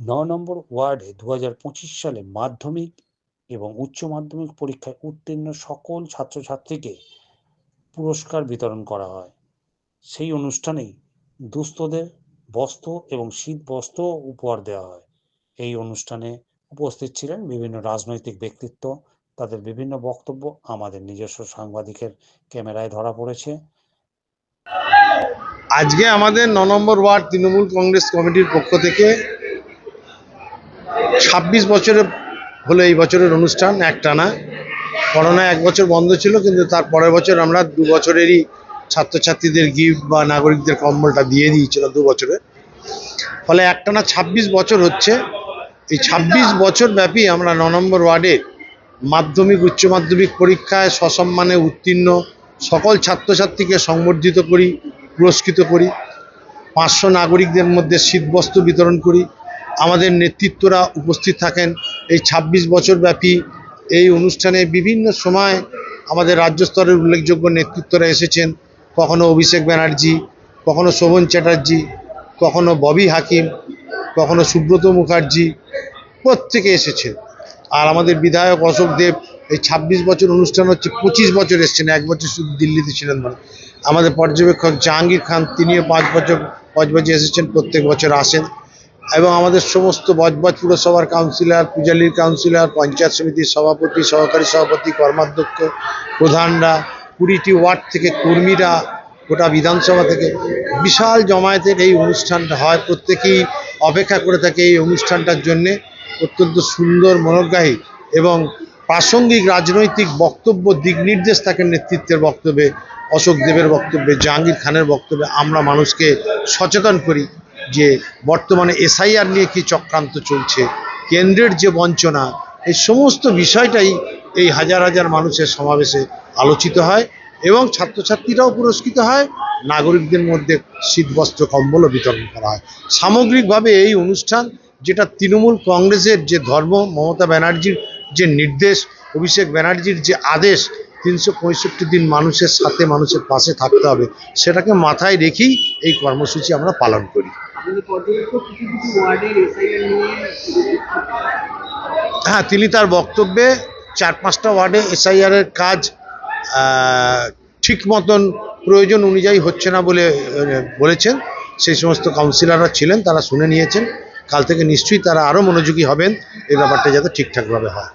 ন নম্বর ওয়ার্ডে দু হাজার পঁচিশ সালে মাধ্যমিক এবং উচ্চ মাধ্যমিক পরীক্ষায় উত্তীর্ণ সকল ছাত্রছাত্রীকে পুরস্কার বিতরণ করা হয়। সেই অনুষ্ঠানেই দুস্থদের বস্ত্র এবং শীত বস্ত্র উপহার দেওয়া হয়। এই অনুষ্ঠানে উপস্থিত ছিলেন বিভিন্ন রাজনৈতিক ব্যক্তিত্ব। তাদের বিভিন্ন বক্তব্য আমাদের নিজস্ব সাংবাদিকের ক্যামেরায় ধরা পড়েছে। আজকে আমাদের ন নম্বর ওয়ার্ড তৃণমূল কংগ্রেস কমিটির পক্ষ থেকে ছাব্বিশ বছরে হলো এই বছরের অনুষ্ঠান একটানা। করোনা এক বছর বন্ধ ছিল, কিন্তু তার পরের বছর আমরা দু বছরেরই ছাত্রছাত্রীদের গিফট বা নাগরিকদের কম্বলটা দিয়ে দিয়েছিলাম দু বছরে। ফলে একটানা ছাব্বিশ বছর হচ্ছে। এই ছাব্বিশ বছর ব্যাপী আমরা ন নম্বর ওয়ার্ডে মাধ্যমিক, উচ্চ মাধ্যমিক পরীক্ষায় সসম্মানে উত্তীর্ণ সকল ছাত্রছাত্রীকে সংবর্ধিত করি, পুরস্কৃত করি, পাঁচশো নাগরিকদের মধ্যে শীতবস্ত্র বিতরণ করি আমাদের নেতৃত্বরা উপস্থিত থাকেন। এই ২৬ বছর ব্যাপী এই অনুষ্ঠানে বিভিন্ন সময় আমাদের রাজ্য স্তরের উল্লেখযোগ্য নেতৃত্বরা এসেছেন। কখনো অভিষেক ব্যানার্জি, কখনো শোভন চ্যাটার্জি, কখনো ববি হাকিম, কখনো সুব্রত মুখার্জি প্রত্যেকে এসেছেন। আর আমাদের বিধায়ক অশোক দেব এই ২৬ বছর অনুষ্ঠান হচ্ছে পঁচিশ বছর এসছেন, এক বছর শুধু দিল্লিতে ছিলেন মানে আমাদের পর্যবেক্ষক জাহাঙ্গীর খান, তিনিও পাঁচ বছর পাঁচ বছর এসেছেন, প্রত্যেক বছর আসেন। এবং আমাদের সমস্ত বজবজ পুরসভার কাউন্সিলর, পূজালির কাউন্সিলর, পঞ্চায়েত সমিতির সভাপতি, সহকারী সভাপতি, কর্মাধ্যক্ষ, প্রধানরা, কুড়িটি ওয়ার্ড থেকে কর্মীরা গোটা বিধানসভা থেকে বিশাল জমায়েতের এই অনুষ্ঠানটা হয়। প্রত্যেকেই অপেক্ষা করে থাকে এই অনুষ্ঠানটার জন্যে। অত্যন্ত সুন্দর, মনোগ্রাহী এবং প্রাসঙ্গিক রাজনৈতিক বক্তব্য, দিক নির্দেশ থাকে নেতৃত্বের বক্তব্যে, অশোক দেবের বক্তব্যে, জাহাঙ্গীর খানের বক্তব্যে আমরা মানুষকে সচেতন করি। যে বর্তমানে এসআইআর নিয়ে কি চক্রান্ত চলছে, কেন্দ্রের যে বঞ্চনা, এই সমস্ত বিষয়টাই এই হাজার হাজার মানুষের সমাবেশে আলোচিত হয় এবং ছাত্রছাত্রীরাও পুরস্কৃত হয়, নাগরিকদের মধ্যে শীতবস্ত্র কম্বলও বিতরণ করা হয়। সামগ্রিকভাবে এই অনুষ্ঠান, যেটা তৃণমূল কংগ্রেসের যে ধর্ম, মমতা ব্যানার্জির যে নির্দেশ, অভিষেক ব্যানার্জির যে আদেশ, তিনশো পঁয়ষট্টি দিন মানুষের সাথে মানুষের পাশে থাকতে হবে, সেটাকে মাথায় রেখেই এই কর্মসূচি আমরা পালন করি। হ্যাঁ তিনি তার বক্তব্যে চার পাঁচটা ওয়ার্ডে এসআইআর এর কাজ ঠিক মতন প্রয়োজন অনুযায়ী হচ্ছে না বলে বলেছেন। সেই সমস্ত কাউন্সিলররা ছিলেন, তারা শুনে নিয়েছেন। কাল থেকে নিশ্চয়ই তারা আরও মনোযোগী হবেন। এই ব্যাপারটা যাতে ঠিকঠাকভাবে হয়।